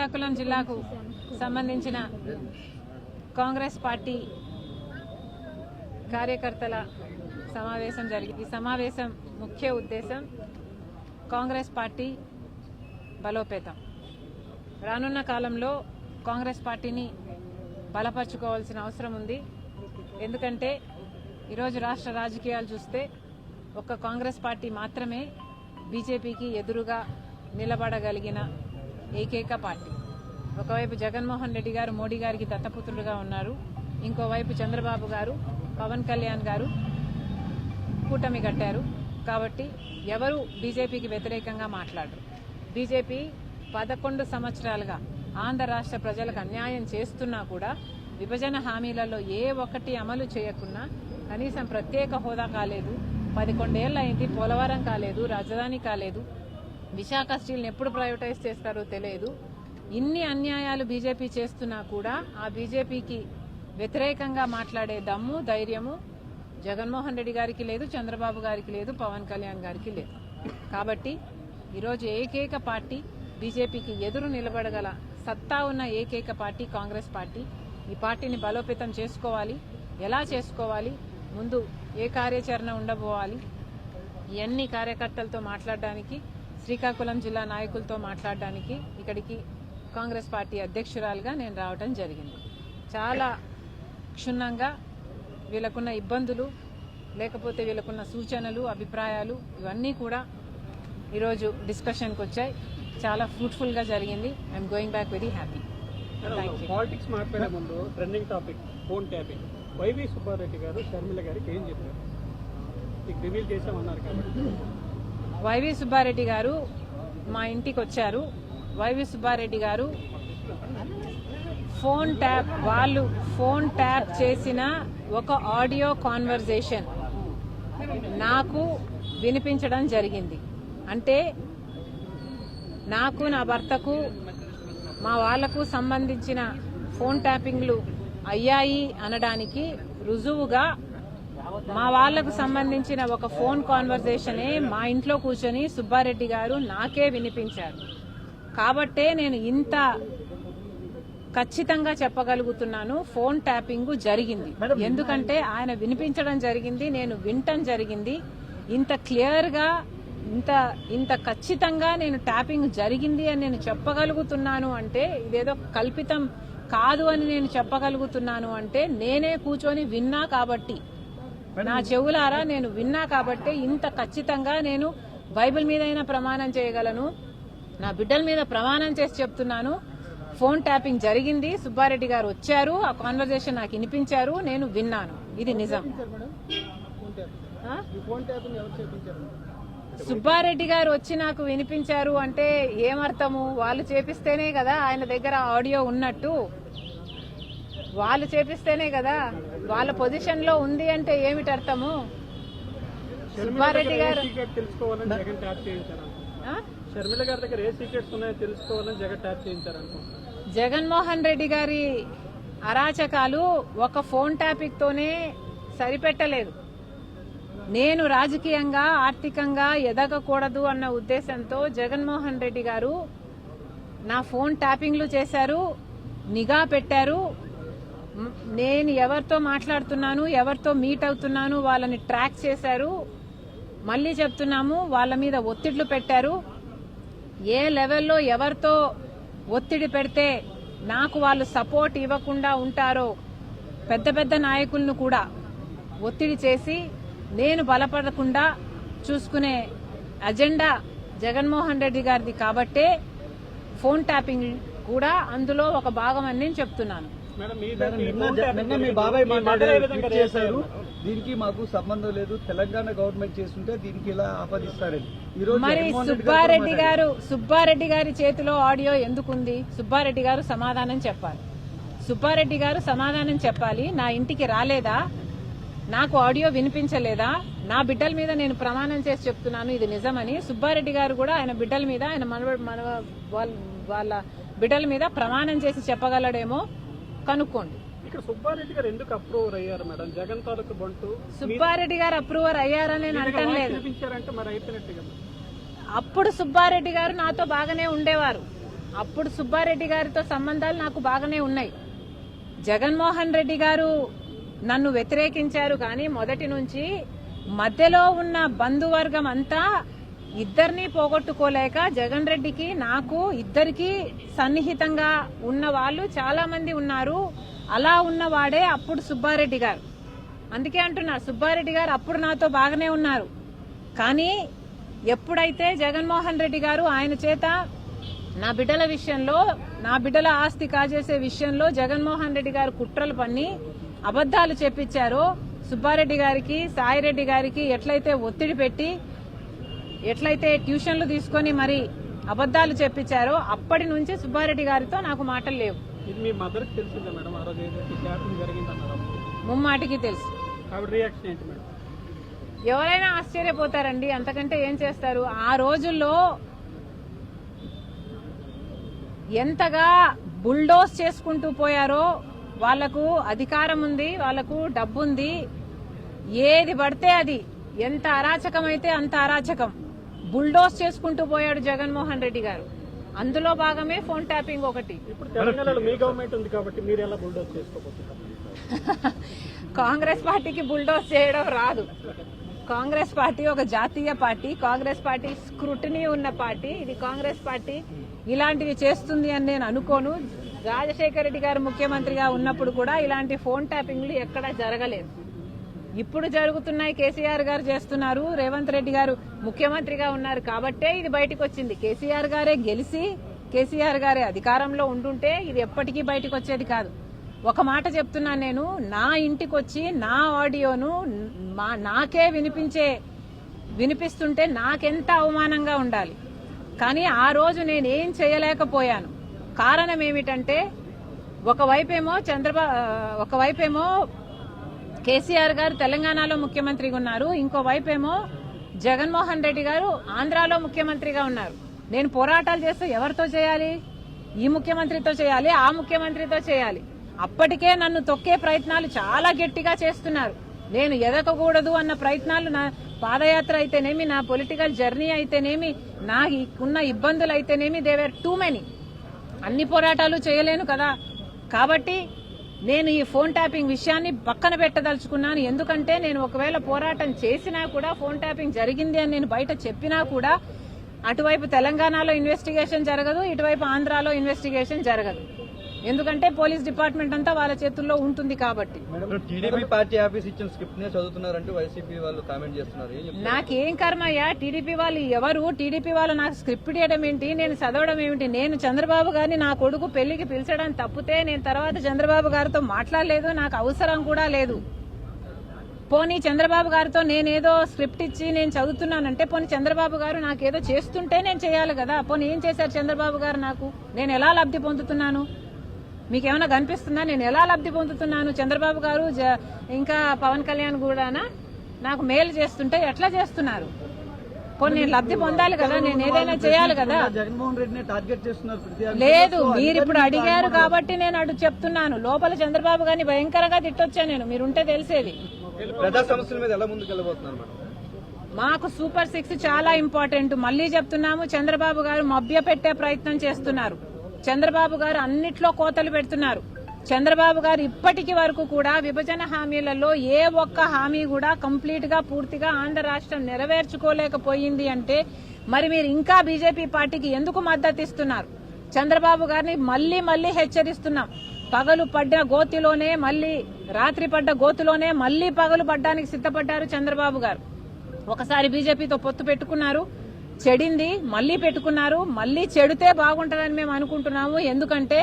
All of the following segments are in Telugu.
శ్రీకాకుళం జిల్లాకు సంబంధించిన కాంగ్రెస్ పార్టీ కార్యకర్తల సమావేశం జరిగింది ఈ సమావేశం ముఖ్య ఉద్దేశం కాంగ్రెస్ పార్టీ బలోపేతం. రానున్న కాలంలో కాంగ్రెస్ పార్టీని బలపరుచుకోవాల్సిన అవసరం ఉంది. ఎందుకంటే ఈరోజు రాష్ట్ర రాజకీయాలు చూస్తే ఒక్క కాంగ్రెస్ పార్టీ మాత్రమే బీజేపీకి ఎదురుగా నిలబడగలిగిన ఏకైక పార్టీ. ఒకవైపు జగన్మోహన్ రెడ్డి గారు మోడీ గారికి దత్తపుత్రులుగా ఉన్నారు. ఇంకోవైపు చంద్రబాబు గారు పవన్ కళ్యాణ్ గారు కూటమి కట్టారు. కాబట్టి ఎవరు బీజేపీకి వ్యతిరేకంగా మాట్లాడరు. బీజేపీ పదకొండు సంవత్సరాలుగా ఆంధ్ర రాష్ట్ర ప్రజలకు అన్యాయం చేస్తున్నా కూడా విభజన హామీలలో ఏ ఒక్కటి అమలు చేయకున్నా కనీసం ప్రత్యేక హోదా కాలేదు. పదకొండేళ్ళు అయింది పోలవరం కాలేదు రాజధాని కాలేదు. విశాఖ స్టీల్ని ఎప్పుడు ప్రైవేటైజ్ చేస్తారో తెలియదు. ఇన్ని అన్యాయాలు బీజేపీ చేస్తున్నా కూడా ఆ బీజేపీకి వ్యతిరేకంగా మాట్లాడే దమ్ము ధైర్యము జగన్మోహన్ రెడ్డి గారికి లేదు చంద్రబాబు గారికి లేదు పవన్ కళ్యాణ్ గారికి లేదు. కాబట్టి ఈరోజు ఏకైక పార్టీ బీజేపీకి ఎదురు నిలబడగల సత్తా ఉన్న ఏకైక పార్టీ కాంగ్రెస్ పార్టీ. ఈ పార్టీని బలోపేతం చేసుకోవాలి. ఎలా చేసుకోవాలి? ముందు ఏ కార్యాచరణ ఉండబోవాలి? ఇవన్నీ కార్యకర్తలతో మాట్లాడడానికి శ్రీకాకుళం జిల్లా నాయకులతో మాట్లాడడానికి ఇక్కడికి కాంగ్రెస్ పార్టీ అధ్యక్షురాలుగా నేను రావడం జరిగింది. చాలా క్షుణ్ణంగా వీళ్ళకున్న ఇబ్బందులు లేకపోతే వీళ్ళకున్న సూచనలు అభిప్రాయాలు ఇవన్నీ కూడా ఈరోజు డిస్కషన్కి వచ్చాయి. చాలా ఫ్రూట్ఫుల్గా జరిగింది. I'm going back very happy politics మాట్లాడే ముందు trending topic phone tapping YV Subba Reddy garu Sharmila గారికి ఏం చెప్పారు? మీకు రివీల్ చేసామన్నారు కాబట్టి? వైవి సుబ్బారెడ్డి గారు మా ఇంటికి వచ్చారు. YV Subba Reddy garu phone tap వాళ్ళు ఫోన్ ట్యాప్ చేసిన ఒక ఆడియో కాన్వర్జేషన్ నాకు వినిపించడం జరిగింది. అంటే నాకు నా భర్తకు మా వాళ్ళకు సంబంధించిన ఫోన్ ట్యాపింగ్లు అయ్యాయి అనడానికి రుజువుగా మా వాళ్ళకు సంబంధించిన ఒక ఫోన్ కాన్వర్జేషనే మా ఇంట్లో కూర్చొని సుబ్బారెడ్డి గారు నాకే వినిపించారు. కాబట్టే నేను ఇంత ఖచ్చితంగా చెప్పగలుగుతున్నాను ఫోన్ ట్యాపింగ్ జరిగింది. ఎందుకంటే ఆయన వినిపించడం జరిగింది నేను వినటం జరిగింది. ఇంత క్లియర్గా ఇంత ఇంత ఖచ్చితంగా నేను ట్యాపింగ్ జరిగింది అని నేను చెప్పగలుగుతున్నాను అంటే ఇదేదో కల్పితం కాదు అని నేను చెప్పగలుగుతున్నాను అంటే నేనే కూర్చొని విన్నా కాబట్టి. నా చెవులారా నేను విన్నా కాబట్టి ఇంత ఖచ్చితంగా నేను బైబిల్ మీదైనా ప్రమాణం చేయగలను. నా బిడ్డల మీద ప్రమాణం చేసి చెప్తున్నాను. ఫోన్ ట్యాపింగ్ జరిగింది. సుబ్బారెడ్డి గారు వచ్చారు. ఆ కాన్వర్జేషన్ నాకు వినిపించారు. నేను విన్నాను. ఇది నిజం. సుబ్బారెడ్డి గారు వచ్చి నాకు వినిపించారు అంటే ఏమర్థము? వాళ్ళు చేపిస్తేనే కదా ఆయన దగ్గర ఆడియో ఉన్నట్టు. వాళ్ళు చేపిస్తేనే కదా. వాళ్ళ పొజిషన్లో ఉంది అంటే ఏమిటి అర్థము? సుబ్బారెడ్డి గారు షర్మిల గారి దగ్గర ఏ సీక్రెట్స్ ఉన్నాయో తెలుసుకోవాలని జగన్ ట్యాప్ చేయించారనుకుంటున్నాను జగన్మోహన్ రెడ్డి గారి అరాచకాలు ఒక ఫోన్ టాపిక్ తోనే సరిపెట్టలేదు. నేను రాజకీయంగా ఆర్థికంగా ఎదగకూడదు అన్న ఉద్దేశంతో జగన్మోహన్ రెడ్డి గారు నా ఫోన్ ట్యాపింగ్లు చేశారు నిఘా పెట్టారు. నేను ఎవరితో మాట్లాడుతున్నాను ఎవరితో మీట్ అవుతున్నాను వాళ్ళని ట్రాక్ చేశారు. మళ్ళీ చెప్తున్నాము వాళ్ళ మీద ఒత్తిళ్ళు పెట్టారు. ఏ లెవెల్లో ఎవరితో ఒత్తిడి పెడితే నాకు వాళ్ళు సపోర్ట్ ఇవ్వకుండా ఉంటారో పెద్ద పెద్ద నాయకులను కూడా ఒత్తిడి చేసి నేను బలపడకుండా చూసుకునే అజెండా జగన్మోహన్ రెడ్డి గారిది కాబట్టే ఫోన్ ట్యాపింగ్ కూడా అందులో ఒక భాగం అని నేను చెప్తున్నాను. నిన్న మీ బాబాయ్ మాట్లాడారు చేశారు? దీనికి మాకు సంబంధం లేదు. తెలంగాణ గవర్నమెంట్ చేస్తుంటే దీనికి ఇలా ఆపాదిస్తారని. ఈ రోజు మరి సుబ్బారెడ్డి గారు సుబ్బారెడ్డి గారి చేతిలో ఆడియో ఎందుకుంది? సుబ్బారెడ్డి గారు సమాధానం చెప్పాలి. సుబ్బారెడ్డి గారు సమాధానం చెప్పాలి. నా ఇంటికి రాలేదా? నాకు ఆడియో వినిపించలేదా? నా బిడ్డల మీద నేను ప్రమాణం చేసి చెప్తున్నాను. ఇది నిజమని సుబ్బారెడ్డి గారు కూడా ఆయన బిడ్డల మీద ఆయన మనవ మనవ వాళ్ళ వాళ్ళ బిడ్డల మీద ప్రమాణం చేసి చెప్పగలడేమో? కనుక్కోండి. ఇక్కడ సుబ్బారెడ్డి గారు ఎందుకు అప్రూవర్ అయ్యారు మేడం? జగన్ తాలూకు బంటు సుబ్బారెడ్డి గారు అప్రూవర్ అయ్యారని నేను అంటం లేదు. చూపించారంటే మరి అయిపోయినట్టు కదా. అప్పుడు సుబ్బారెడ్డి గారు నాతో బాగానే ఉండేవారు. అప్పుడు సుబ్బారెడ్డి గారితో సంబంధాలు నాకు బాగానే ఉన్నాయి. జగన్మోహన్ రెడ్డి గారు నన్ను వ్యతిరేకించారు కానీ మొదటి నుంచి మధ్యలో ఉన్న బంధువర్గం అంతా ఇద్దరిని పోగొట్టుకోలేక జగన్ రెడ్డికి నాకు ఇద్దరికి సన్నిహితంగా ఉన్న వాళ్ళు చాలా మంది ఉన్నారు. అలా ఉన్నవాడే అప్పుడు సుబ్బారెడ్డి గారు. అందుకే అంటున్నా సుబ్బారెడ్డి గారు అప్పుడు నాతో బాగానే ఉన్నారు. కానీ ఎప్పుడైతే జగన్మోహన్ రెడ్డి గారు ఆయన చేత నా బిడ్డల విషయంలో నా బిడ్డల ఆస్తి కాజేసే విషయంలో జగన్మోహన్ రెడ్డి గారు కుట్రలు పన్ని అబద్దాలు చెప్పించారో సుబ్బారెడ్డి గారికి సాయిరెడ్డి గారికి ఎట్లయితే ఒత్తిడి పెట్టి ఎట్లయితే ట్యూషన్లు తీసుకొని మరి అబద్దాలు చెప్పించారో అప్పటి నుంచి సుబ్బారెడ్డి గారితో నాకు మాటలు లేవు. ముమ్మాటికి తెలుసు. ఎవరైనా ఆశ్చర్యపోతారండి అంతకంటే ఏం చేస్తారు? ఆ రోజుల్లో ఎంతగా బుల్డోస్ చేసుకుంటూ పోయారో వాళ్ళకు అధికారం ఉంది వాళ్ళకు డబ్బు ఉంది ఏది పడితే అది. ఎంత అరాచకం అయితే అంత అరాచకం. బుల్డోస్ చేసుకుంటూ పోయాడు జగన్మోహన్ రెడ్డి గారు. అందులో భాగమే ఫోన్ ట్యాపింగ్ ఒకటి. కాంగ్రెస్ పార్టీకి బుల్డోస్ చేయడం రాదు. కాంగ్రెస్ పార్టీ ఒక జాతీయ పార్టీ కాంగ్రెస్ పార్టీ స్క్రూటినీ ఉన్న పార్టీ ఇది కాంగ్రెస్ పార్టీ ఇలాంటివి చేస్తుంది అని నేను అనుకోను. రాజశేఖర రెడ్డి గారు ముఖ్యమంత్రిగా ఉన్నప్పుడు కూడా ఇలాంటి ఫోన్ ట్యాపింగ్లు ఎక్కడా జరగలేదు. ఇప్పుడు జరుగుతున్నాయి కేసీఆర్ గారు చేస్తున్నారు. రేవంత్ రెడ్డి గారు ముఖ్యమంత్రిగా ఉన్నారు కాబట్టే ఇది బయటకు వచ్చింది కేసీఆర్ గారే గెలిచి కేసీఆర్ గారే అధికారంలో ఉండుంటే ఇది ఎప్పటికీ బయటకు వచ్చేది కాదు. ఒక మాట చెప్తున్నాను నేను నా ఇంటికి వచ్చి నా ఆడియోను మా నాకే వినిపించే వినిపిస్తుంటే నాకెంత అవమానంగా ఉండాలి. కానీ ఆ రోజు నేను ఏం చేయలేకపోయాను. కారణం ఏమిటంటే ఒకవైపేమో చంద్రబాబు ఒకవైపేమో కేసీఆర్ గారు తెలంగాణలో ముఖ్యమంత్రిగా ఉన్నారు. ఇంకోవైపు ఏమో జగన్మోహన్ రెడ్డి గారు ఆంధ్రాలో ముఖ్యమంత్రిగా ఉన్నారు. నేను పోరాటాలు చేస్తే ఎవరితో చేయాలి? ఈ ముఖ్యమంత్రితో చేయాలి? ఆ ముఖ్యమంత్రితో చేయాలి? అప్పటికే నన్ను తొక్కే ప్రయత్నాలు చాలా గట్టిగా చేస్తున్నారు. నేను ఎదగకూడదు అన్న ప్రయత్నాలు నా పాదయాత్ర అయితేనేమి నా పొలిటికల్ జర్నీ అయితేనేమి నా ఉన్న ఇబ్బందులు అయితేనేమి దేవేర్ టూ మెనీ అన్ని పోరాటాలు చేయలేను కదా. కాబట్టి నేను ఈ ఫోన్ ట్యాపింగ్ విషయాన్ని పక్కన పెట్టదలుచుకున్నాను. ఎందుకంటే నేను ఒకవేళ పోరాటం చేసినా కూడా ఫోన్ ట్యాపింగ్ జరిగింది అని నేను బయట చెప్పినా కూడా అటువైపు తెలంగాణలో ఇన్వెస్టిగేషన్ జరగదు ఇటువైపు ఆంధ్రాలో ఇన్వెస్టిగేషన్ జరగదు. ఎందుకంటే పోలీస్ డిపార్ట్మెంట్ అంతా వాళ్ళ చేతుల్లో ఉంటుంది కాబట్టి. మేడం టీడీపీ పార్టీ ఆఫీస్ ఇచ్చిన స్క్రిప్ట్ నే చదువుతున్నారంటూ వైసీపీ వాళ్ళు కామెంట్ చేస్తున్నారు. ఏం చెప్తారు? నాకేం కర్మయ్యా? టీడీపీ వాళ్ళు ఎవరు? టీడీపీ వాళ్ళు నాకు స్క్రిప్ట్ ఇవ్వడం ఏంటి? నేను చదవడం ఏమిటి? నేను చంద్రబాబు గారిని నా కొడుకు పెళ్ళికి పిలిచడం తప్పితే నేను తర్వాత చంద్రబాబు గారితో మాట్లాడలేదు నాకు అవసరం కూడా లేదు. పోనీ చంద్రబాబు గారితో నేనేదో స్క్రిప్ట్ ఇచ్చి నేను చదువుతున్నానంటే పోనీ చంద్రబాబు గారు నాకేదో చేస్తుంటే నేను చేయాలి కదా. పోనీ ఏం చేశారు చంద్రబాబు గారు నాకు? నేను ఎలా లబ్ధి పొందుతున్నాను? మీకేమైనా కనిపిస్తుందా? నేను ఎలా లబ్ధి పొందుతున్నాను? చంద్రబాబు గారు జ- ఇంకా పవన్ కళ్యాణ్ కూడానా? నాకు మేలు చేస్తుంటే ఎట్లా చేస్తున్నారు? పోనీ నేను లబ్ధి పొందాలి కదా నేను ఏదైనా చేయాలి కదా? జగన్మోహన్ రెడ్డిని టార్గెట్ చేస్తున్నారు. లేదు మీరు ఇప్పుడు అడిగారు కాబట్టి నేను అటు చెప్తున్నాను. లోపల చంద్రబాబు గారిని భయంకరంగా తిట్టొచ్చా నేను? మీరుంటే తెలిసేది. ప్రజా సమస్యల మీద ఎలా ముందుకు వెళ్ళబోతున్నారు మేడం? మాకు సూపర్ సిక్స్ చాలా ఇంపార్టెంట్. మళ్ళీ చెప్తున్నాము చంద్రబాబు గారు మభ్య పెట్టే ప్రయత్నం చేస్తున్నారు. చంద్రబాబు గారు అన్నిట్లో కోతలు పెడుతున్నారు. చంద్రబాబు గారు ఇప్పటికి వరకు కూడా విభజన హామీలలో ఏ ఒక్క హామీ కూడా కంప్లీట్గా పూర్తిగా ఆంధ్ర రాష్ట్రం నెరవేర్చుకోలేకపోయింది అంటే మరి మీరు ఇంకా బీజేపీ పార్టీకి ఎందుకు మద్దతు ఇస్తున్నారు? చంద్రబాబు గారిని మళ్ళీ మళ్ళీ హెచ్చరిస్తున్నాం. పగలు పడ్డ గోతిలోనే మళ్ళీ రాత్రి పడ్డ గోతిలోనే మళ్ళీ పగలు పడ్డానికి సిద్ధపడ్డారు చంద్రబాబు గారు. ఒకసారి బీజేపీతో పొత్తు పెట్టుకున్నారు. చెడింది మళ్ళీ పెట్టుకున్నారు మళ్ళీ చెడితే బాగుంటుందని మేము అనుకుంటున్నాము. ఎందుకంటే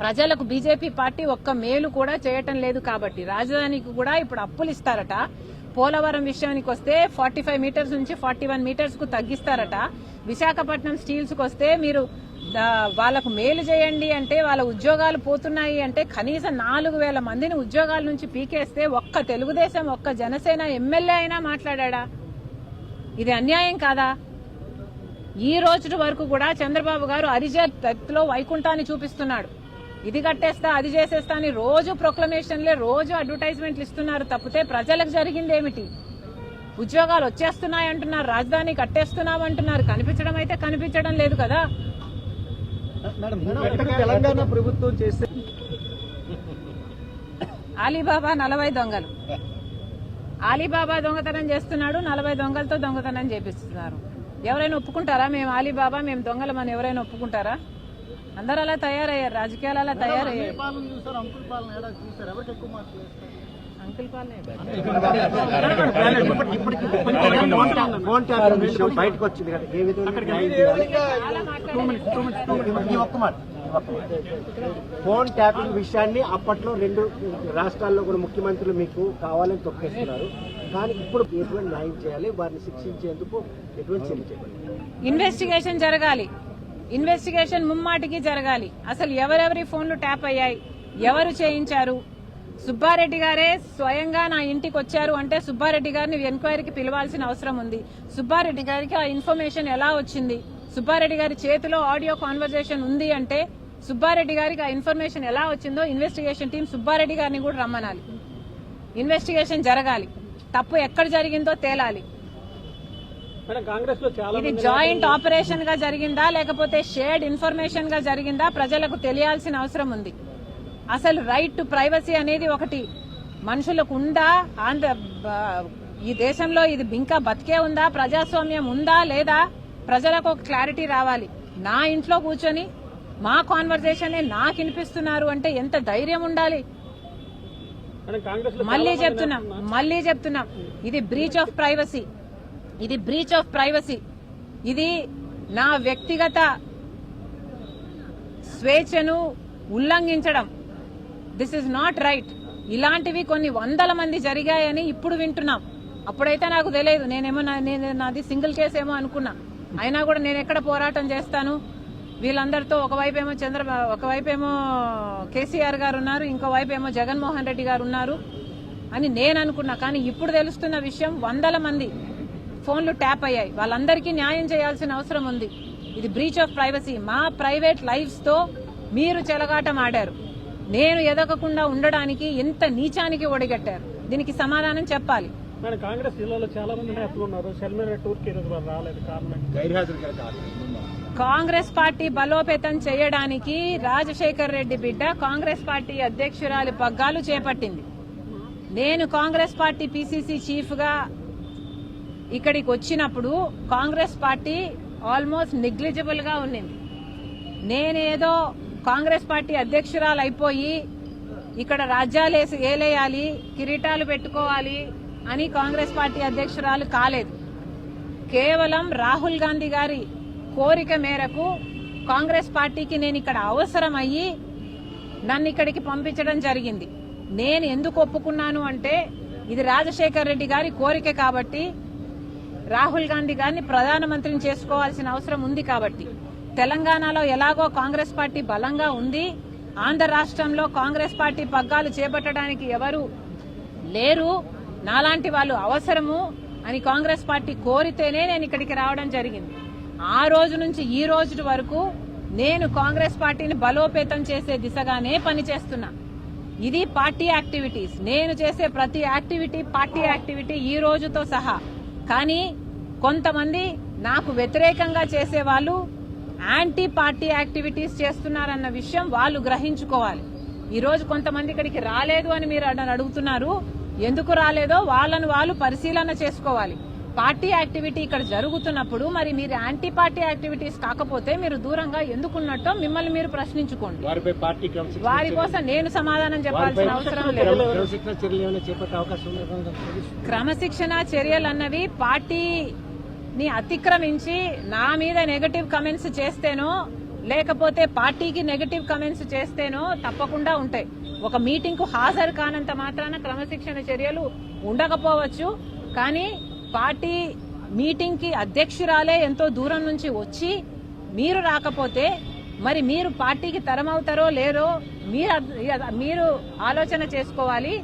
ప్రజలకు బీజేపీ పార్టీ ఒక్క మేలు కూడా చేయటం లేదు కాబట్టి. రాజధానికి కూడా ఇప్పుడు అప్పులు ఇస్తారట. పోలవరం విషయానికి వస్తే ఫార్టీ ఫైవ్ మీటర్స్ నుంచి ఫార్టీ వన్ మీటర్స్కు తగ్గిస్తారట. విశాఖపట్నం స్టీల్స్కి వస్తే మీరు వాళ్ళకు మేలు చేయండి అంటే వాళ్ళ ఉద్యోగాలు పోతున్నాయి అంటే కనీసం నాలుగు వేల మందిని ఉద్యోగాల నుంచి పీకేస్తే ఒక్క తెలుగుదేశం ఒక్క జనసేన ఎమ్మెల్యే అయినా మాట్లాడా ఇది అన్యాయం కాదా? ఈ రోజు వరకు కూడా చంద్రబాబు గారు అరిజత్లో వైకుంఠాన్ని చూపిస్తున్నాడు. ఇది కట్టేస్తా అది చేసేస్తా అని రోజు ప్రొక్లమేషన్లే రోజు అడ్వర్టైజ్మెంట్లు ఇస్తున్నారు తప్పితే ప్రజలకు జరిగింది ఏమిటి ఉద్యోగాలు వచ్చేస్తున్నాయి అంటున్నారు రాజధాని కట్టేస్తున్నాం అంటున్నారు కనిపించడం అయితే కనిపించడం లేదు కదా? తెలంగాణ ప్రభుత్వం అలీబాబా నలభై దొంగలు. అలీబాబా దొంగతనం చేస్తున్నాడు నలభై దొంగలతో దొంగతనం చేపిస్తున్నారు. ఎవరైనా ఒప్పుకుంటారా? మేము అలీబాబా మేము దొంగలమని ఎవరైనా ఒప్పుకుంటారా? అందరు అలా తయారయ్యారు. రాజకీయాలు అలా తయారయ్యారు అంకుల్ పాలనే బయటకు వచ్చింది కదా ఏ విధంగా. ఫోన్ ట్యాపింగ్ విషయాన్ని అప్పట్లో రెండు రాష్ట్రాల్లో కూడా ముఖ్యమంత్రులు మీకు కావాలని తొక్కేస్తున్నారు. కానీ ఇప్పుడు ఎటువంటి న్యాయం చేయాలి? వారిని శిక్షించేందుకు ఎటువంటి చర్య చేయాలి ఇన్వెస్టిగేషన్ జరగాలి. ఇన్వెస్టిగేషన్ ముమ్మాటికి జరగాలి. అసలు ఎవరెవరి ఫోన్లు ట్యాప్ అయ్యాయి? ఎవరు చేయించారు? సుబ్బారెడ్డి గారే స్వయంగా నా ఇంటికి వచ్చారు అంటే సుబ్బారెడ్డి గారిని ఎంక్వైరీకి పిలవాల్సిన అవసరం ఉంది. సుబ్బారెడ్డి గారికి ఆ ఇన్ఫర్మేషన్ ఎలా వచ్చింది? సుబ్బారెడ్డి గారి చేతిలో ఆడియో కాన్వర్జేషన్ ఉంది అంటే సుబ్బారెడ్డి గారికి ఆ ఇన్ఫర్మేషన్ ఎలా వచ్చిందో ఇన్వెస్టిగేషన్ టీం సుబ్బారెడ్డి గారిని కూడా రమ్మనాలి. ఇన్వెస్టిగేషన్ జరగాలి. తప్పు ఎక్కడ జరిగిందో తేలాలి. ఇది జాయింట్ ఆపరేషన్గా జరిగిందా లేకపోతే షేర్డ్ ఇన్ఫర్మేషన్గా జరిగిందా ప్రజలకు తెలియాల్సిన అవసరం ఉంది. అసలు రైట్ టు ప్రైవసీ అనేది ఒకటి. మనుషులకు ఉందా? ఆంధ్ర ఈ దేశంలో ఇది ఇంకా బతికే ఉందా? ప్రజాస్వామ్యం ఉందా లేదా? ప్రజలకు ఒక క్లారిటీ రావాలి. నా ఇంట్లో కూర్చొని మా కాన్వర్జేషన్ నాకు వినిపిస్తున్నారు అంటే ఎంత ధైర్యం ఉండాలి? మళ్ళీ చెప్తున్నాం మళ్ళీ చెప్తున్నాం. ఇది బ్రీచ్ ఆఫ్ ప్రైవసీ ఇది బ్రీచ్ ఆఫ్ ప్రైవసీ ఇది నా వ్యక్తిగత స్వేచ్ఛను ఉల్లంఘించడం. దిస్ ఇస్ నాట్ రైట్ ఇలాంటివి కొన్ని వందల మంది జరిగాయని ఇప్పుడు వింటున్నాం. అప్పుడైతే నాకు తెలియదు. నేనేమో నేను నాది సింగిల్ కేసు ఏమో అనుకున్నా. అయినా కూడా నేను ఎక్కడ పోరాటం చేస్తాను? వీళ్ళందరితో ఒకవైపు ఏమో చంద్ర ఒకవైపు ఏమో కేసీఆర్ గారు ఉన్నారు ఇంకోవైపు ఏమో జగన్మోహన్ రెడ్డి గారు ఉన్నారు అని నేను అనుకున్నా కానీ ఇప్పుడు తెలుస్తున్న విషయం వందల మంది ఫోన్లు ట్యాప్ అయ్యాయి. వాళ్ళందరికీ న్యాయం చేయాల్సిన అవసరం ఉంది. ఇది బ్రీచ్ ఆఫ్ ప్రైవసీ. మా ప్రైవేట్ లైఫ్స్తో మీరు చెలగాటం ఆడారు. నేను ఎదగకుండా ఉండడానికి ఎంత నీచానికి ఒడిగట్టారు? దీనికి సమాధానం చెప్పాలి. కాంగ్రెస్ జిల్లాలో చాలా మంది నేతలు ఉన్నారు. షర్మిల టూర్కి ఈరోజు వారు రాలేదు. కారణం గైర్హాజరు గల కారణం కాంగ్రెస్ పార్టీ బలోపేతం చేయడానికి రాజశేఖర్ రెడ్డి బిడ్డ కాంగ్రెస్ పార్టీ అధ్యక్షురాలి పగ్గాలు చేపట్టింది. నేను కాంగ్రెస్ పార్టీ పిసిసి చీఫ్గా ఇక్కడికి వచ్చినప్పుడు కాంగ్రెస్ పార్టీ ఆల్మోస్ట్ నెగ్లిజిబుల్గా ఉన్నింది. నేనేదో కాంగ్రెస్ పార్టీ అధ్యక్షురాలు అయిపోయి ఇక్కడ రాజ్యాలు వేసి ఏలేయాలి కిరీటాలు పెట్టుకోవాలి అని కాంగ్రెస్ పార్టీ అధ్యక్షురాలు కాలేదు. కేవలం రాహుల్ గాంధీ గారి కోరిక మేరకు కాంగ్రెస్ పార్టీకి నేను ఇక్కడ అవసరం అయ్యి నన్ను ఇక్కడికి పంపించడం జరిగింది. నేను ఎందుకు ఒప్పుకున్నాను అంటే ఇది రాజశేఖర్ రెడ్డి గారి కోరిక కాబట్టి రాహుల్ గాంధీ గారిని ప్రధానమంత్రిని చేసుకోవాల్సిన అవసరం ఉంది కాబట్టి. తెలంగాణలో ఎలాగో కాంగ్రెస్ పార్టీ బలంగా ఉంది. ఆంధ్ర రాష్ట్రంలో కాంగ్రెస్ పార్టీ పగ్గాలు చేపట్టడానికి ఎవరు లేరు. నాలాంటి వాళ్ళు అవసరము అని కాంగ్రెస్ పార్టీ కోరితేనే నేను ఇక్కడికి రావడం జరిగింది. ఆ రోజు నుంచి ఈ రోజు వరకు నేను కాంగ్రెస్ పార్టీని బలోపేతం చేసే దిశగానే పనిచేస్తున్నా. ఇది పార్టీ యాక్టివిటీస్. నేను చేసే ప్రతి యాక్టివిటీ పార్టీ యాక్టివిటీ ఈ రోజుతో సహా. కానీ కొంతమంది నాకు వ్యతిరేకంగా చేసే వాళ్ళు యాంటీ పార్టీ యాక్టివిటీస్ చేస్తున్నారన్న విషయం వాళ్ళు గ్రహించుకోవాలి. ఈ రోజు కొంతమంది ఇక్కడికి రాలేదు అని మీరు అడుగుతున్నారు. ఎందుకు రాలేదో వాళ్ళను వాళ్ళు పరిశీలన చేసుకోవాలి. పార్టీ యాక్టివిటీ ఇక్కడ జరుగుతున్నప్పుడు మరి మీరు యాంటీ పార్టీ యాక్టివిటీస్ కాకపోతే మీరు దూరంగా ఎందుకున్నట్టో మిమ్మల్ని మీరు ప్రశ్నించుకోండి. వారి కోసం నేను సమాధానం చెప్పాల్సిన అవసరం లేదు. క్రమశిక్షణ చర్యలు అన్నవి పార్టీని అతిక్రమించి నా మీద నెగటివ్ కమెంట్స్ చేస్తేనో లేకపోతే పార్టీకి నెగటివ్ కమెంట్స్ చేస్తేనో తప్పకుండా ఉంటాయి. ఒక మీటింగ్కు హాజరు కానంత మాత్రాన క్రమశిక్షణ చర్యలు ఉండకపోవచ్చు. కానీ పార్టీ మీటింగ్కి అధ్యక్షురాలే ఎంతో దూరం నుంచి వచ్చి మీరు రాకపోతే మరి మీరు పార్టీకి తరమవుతారో లేరో మీరు మీరు ఆలోచన చేసుకోవాలి.